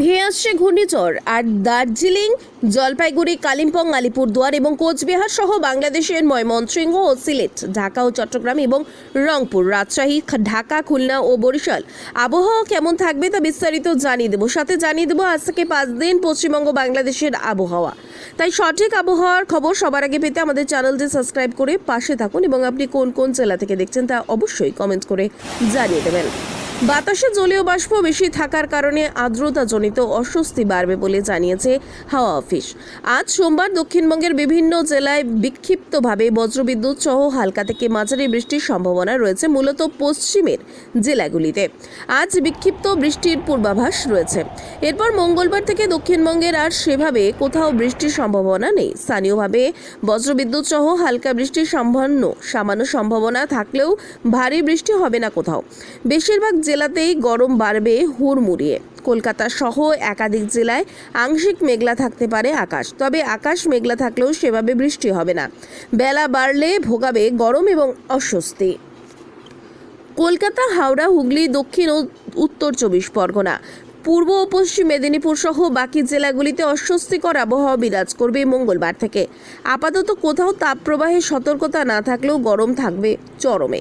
ধেয়ে আসছে ঘূর্ণিঝড় আর দার্জিলিং, জলপাইগুড়ি, কালিম্পং, আলিপুরদুয়ার এবং কোচবিহার সহ বাংলাদেশের ময়মনসিংহ ও সিলেট, ঢাকা ও চট্টগ্রাম এবং রংপুর, রাজশাহী ঢাকা, খুলনা ও বরিশাল। আবহাওয়া কেমন থাকবে তা বিস্তারিত জানিয়ে দেবো। সাথে জানিয়ে দেবো আজ থেকে পাঁচ দিন পশ্চিমবঙ্গ বাংলাদেশের আবহাওয়া। তাই সঠিক আবহাওয়ার খবর সবার আগে পেতে আমাদের চ্যানেলটি সাবস্ক্রাইব করে পাশে থাকুন এবং আপনি কোন কোন জেলা থেকে দেখছেন তা অবশ্যই কমেন্ট করে জানিয়ে দেবেন। বাতাসে জলীয় বাষ্প বেশি থাকার কারণে আর্দ্রতাজনিত অস্বস্তি বাড়বে বলে জানিয়েছে হাওয়া অফিস। আজ সোমবার দক্ষিণবঙ্গের বিভিন্ন জেলায় বিক্ষিপ্তভাবে বজ্রবিদ্যুৎ সহ হালকা থেকে মাঝারি বৃষ্টির সম্ভাবনা রয়েছে, মূলত পশ্চিমের জেলাগুলিতে। আজ বিক্ষিপ্ত বৃষ্টির পূর্বাভাস রয়েছে। এরপর মঙ্গলবার থেকে দক্ষিণবঙ্গের আর সেভাবে কোথাও বৃষ্টির সম্ভাবনা নেই। স্থানীয়ভাবে বজ্রবিদ্যুৎ সহ হালকা বৃষ্টির সম্ভান্য সামান্য সম্ভাবনা থাকলেও ভারী বৃষ্টি হবে না কোথাও। বেশিরভাগ জেলাতেই গরম বাড়বে হুড়মুড়িয়ে। কলকাতা সহ একাধিক জেলায় আংশিক মেঘলা থাকতে পারে আকাশ। তবে আকাশ মেঘলা থাকলেও সেভাবে বৃষ্টি হবে না। বেলা বাড়লে ভোগাবে গরম এবং অস্বস্তি। কলকাতা, হাওড়া, হুগলি, দক্ষিণ ও উত্তর চব্বিশ পরগনা। পূর্ব ও পশ্চিম মেদিনীপুর সহ বাকি জেলাগুলিতে অস্বস্তিকর আবহাওয়া বিরাজ করবে মঙ্গলবার থেকে। আপাতত কোথাও তাপপ্রবাহের সতর্কতা না থাকলেও গরম থাকবে চরমে।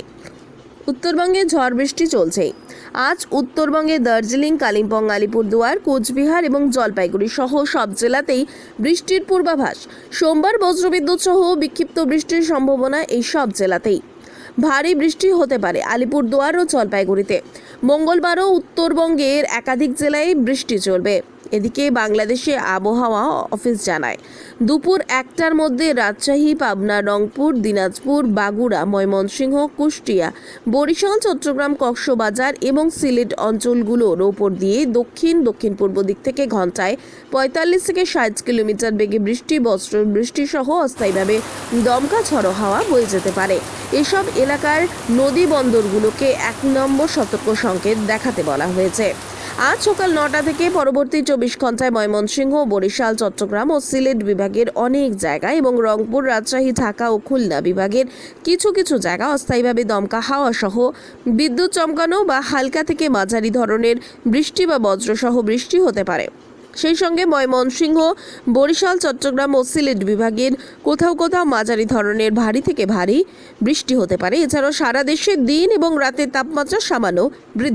উত্তরবঙ্গে ঝড় বৃষ্টি চলছেই আজ উত্তরবঙ্গে দার্জিলিং, কালিম্পং, আলিপুরদুয়ার, কোচবিহার এবং জলপাইগুড়ি সহ সব জেলাতেই বৃষ্টির পূর্বাভাস। সোমবার বজ্রবিদ্যুৎ সহ বিক্ষিপ্ত বৃষ্টির সম্ভাবনা এই সব জেলাতেই। ভারী বৃষ্টি হতে পারে আলিপুরদুয়ার ও জলপাইগুড়িতে। মঙ্গলবারও উত্তরবঙ্গের একাধিক জেলায় বৃষ্টি চলবে। এদিকে বাংলাদেশে আবহাওয়া অফিস জানায়, দুপুর একটার মধ্যে রাজশাহী, পাবনা, রংপুর, দিনাজপুর বাগুড়া ময়মনসিংহ, কুষ্টিয়া, বরিশাল, চট্টগ্রাম, কক্সবাজার এবং সিলেট অঞ্চলগুলোর ওপর দিয়ে দক্ষিণ দক্ষিণ পূর্ব দিক থেকে ঘন্টায় পঁয়তাল্লিশ থেকে ষাট কিলোমিটার বেগে বৃষ্টি বস্ত্র বৃষ্টি সহ অস্থায়ীভাবে দমকা ঝড়ো হাওয়া বয়ে যেতে পারে। এসব এলাকার নদী বন্দরগুলোকে এক নম্বর সতর্ক সংকেত দেখাতে বলা হয়েছে। আজ সকাল নটা থেকে পরবর্তী চব্বিশ ঘন্টায় ময়মনসিংহ, বরিশাল, চট্টগ্রাম ও সিলেট বিভাগের অনেক জায়গা এবং রংপুর, রাজশাহী, ঢাকা ও খুলনা বিভাগের কিছু কিছু জায়গা অস্থায়ীভাবে দমকা হাওয়া সহ বিদ্যুৎ চমকানো বা হালকা থেকে মাঝারি ধরনের বৃষ্টি বা বজ্রসহ বৃষ্টি হতে পারে। সেই সঙ্গে ময়মনসিংহ, বরিশাল, চট্টগ্রাম ও সিলেট বিভাগের কোথাও কোথাও মাঝারি ধরনের ভারী থেকে ভারী বৃষ্টি হতে পারে। এছাড়াও সারা দেশে দিন এবং রাতের তাপমাত্রা সামান্য বৃদ্ধি